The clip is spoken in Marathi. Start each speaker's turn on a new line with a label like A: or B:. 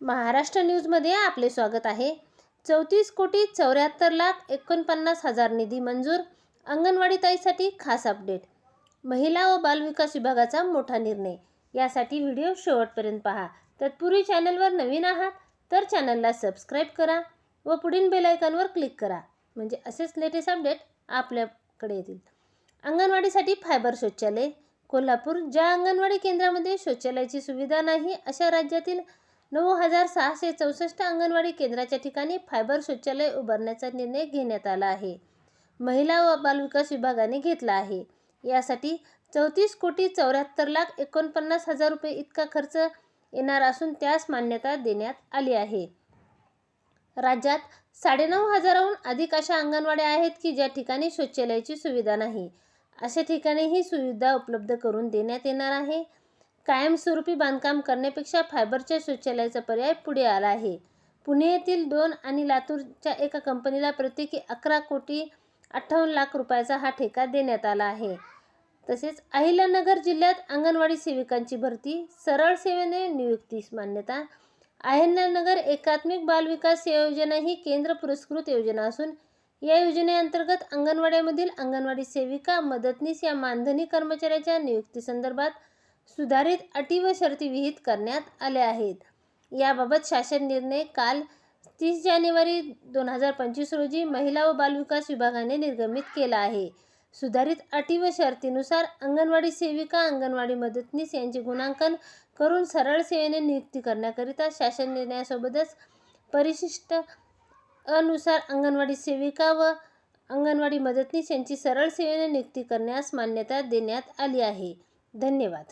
A: महाराष्ट्र न्यूजमध्ये आपले स्वागत आहे. चौतीस कोटी चौऱ्याहत्तर लाख एकोणपन्नास हजार निधी मंजूर अंगणवाडी ताईसाठी खास अपडेट. महिला व बालविकास विभागाचा मोठा निर्णय. यासाठी व्हिडिओ शेवटपर्यंत पहा. तत्पूर्वी चॅनलवर नवीन आहात तर चॅनलला सबस्क्राईब करा व पुढील बेलायकॉनवर क्लिक करा. म्हणजे असेच लेटेस्ट अपडेट आपल्याकडे येतील. अंगणवाडीसाठी फायबर शौचालय. कोल्हापूर ज्या अंगणवाडी केंद्रामध्ये शौचालयाची सुविधा नाही अशा राज्यातील नऊ हजार सहाशे चौसष्ट अंगणवाडी केंद्राच्या ठिकाणी फायबर शौचालय उभारण्याचा निर्णय घेण्यात आला आहे. महिला व बालविकास विभागाने घेतला आहे. यासाठी चौतीस कोटी चौऱ्याहत्तर लाख एकोणपन्नास हजार रुपये इतका खर्च येणार असून त्यास मान्यता देण्यात आली आहे. राज्यात साडेनऊ हजाराहून अधिक अशा अंगणवाड्या आहेत की ज्या ठिकाणी शौचालयाची सुविधा नाही. अशा ठिकाणी ही सुविधा उपलब्ध करून देण्यात येणार आहे. कायमस्वरूपी बांधकाम करण्यापेक्षा फायबरच्या शौचालयाचा पर्याय पुढे आला आहे. पुणे येथील दोन आणि लातूरच्या एका कंपनीला प्रत्येकी अकरा कोटी अठ्ठावन्न लाख रुपयाचा हा ठेका देण्यात आला आहे. तसेच अहिल्यानगर जिल्ह्यात अंगणवाडी सेविकांची भरती सरळ सेवेने नियुक्तीस मान्यता अहिल्यानगर एकात्मिक बालविकास योजना ही केंद्र पुरस्कृत योजना असून या योजनेअंतर्गत अंगणवाड्यामधील अंगणवाडी सेविका मदतनीस या मानधनी कर्मचाऱ्याच्या नियुक्तीसंदर्भात सुधारित अटी व शर्ती विहित करण्यात आल्या आहेत. याबाबत शासन निर्णय काल तीस जानेवारी दोन हजार पंचवीस रोजी महिला व बालविकास विभागाने निर्गमित केला आहे. सुधारित अटी व शर्तीनुसार अंगणवाडी सेविका अंगणवाडी मदतनीस यांचे गुणांकन करून सरळ सेवेने नियुक्ती करण्याकरिता शासन निर्णयासोबतच परिशिष्ट अनुसार अंगणवाडी सेविका व अंगणवाडी मदतनीस यांची सरळ सेवेने नियुक्ती करण्यास मान्यता देण्यात आली आहे. धन्यवाद.